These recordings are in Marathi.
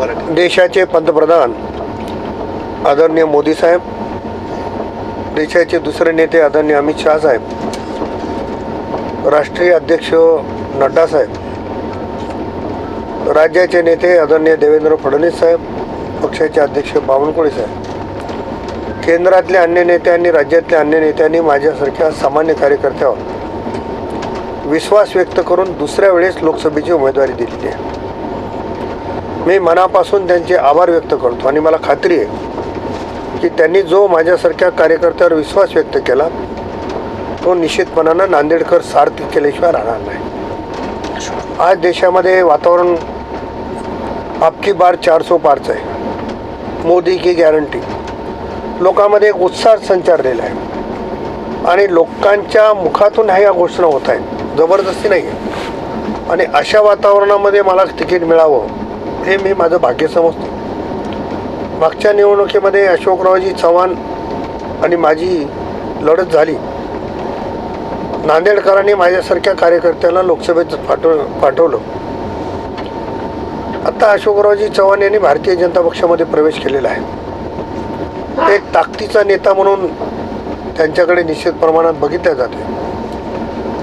देशाचे पंतप्रधान आदरणीय मोदी साहेब देशाचे दुसरे नेते आदरणीय अमित शहा साहेब राष्ट्रीय अध्यक्ष नड्डा साहेब राज्याचे नेते आदरणीय देवेंद्र फडणवीस साहेब पक्षाचे अध्यक्ष बावनकुळे साहेब. केंद्रातल्या अन्य नेत्यांनी आणि राज्यातल्या अन्य नेत्यांनी माझ्यासारख्या सामान्य कार्यकर्त्यावर विश्वास व्यक्त करून दुसऱ्या वेळेस लोकसभेची उमेदवारी दिलेली आहे. मी मनापासून त्यांचे आभार व्यक्त करतो आणि मला खात्री आहे की त्यांनी जो माझ्यासारख्या कार्यकर्त्यावर विश्वास व्यक्त केला तो निश्चितपणानं नांदेडकर सार्थ केल्याशिवाय राहणार नाही. आज देशामध्ये वातावरण आपकी बार चार सो पारचं आहे. मोदी की गॅरंटी लोकांमध्ये एक उत्साह संचारलेला आहे. आणि लोकांच्या मुखातून ह्या घोषणा होत आहेत. जबरदस्ती नाही आहे आणि अशा वातावरणामध्ये मला तिकीट मिळावं हे मी माझं भाग्य समजतो. मागच्या निवडणुकीमध्ये अशोकरावजी चव्हाण आणि माझी लढत झाली. नांदेडकरांनी माझ्यासारख्या कार्यकर्त्याला लोकसभेत पाठव पाठवलं. आता अशोकरावजी चव्हाण यांनी भारतीय जनता पक्षामध्ये प्रवेश केलेला आहे. एक ताकदीचा नेता म्हणून त्यांच्याकडे निश्चित प्रमाणात बघितल्या जाते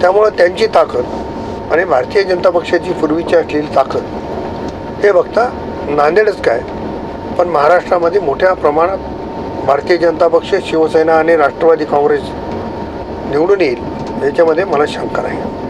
त्यामुळं त्यांची ताकद आणि भारतीय जनता पक्षाची पूर्वीची असलेली ताकद हे बघता नांदेडच काय? पण महाराष्ट्रामध्ये मोठ्या प्रमाणात भारतीय जनता पक्ष शिवसेना आणि राष्ट्रवादी काँग्रेस निवडून येईल याच्यामध्ये मला शंका नाही.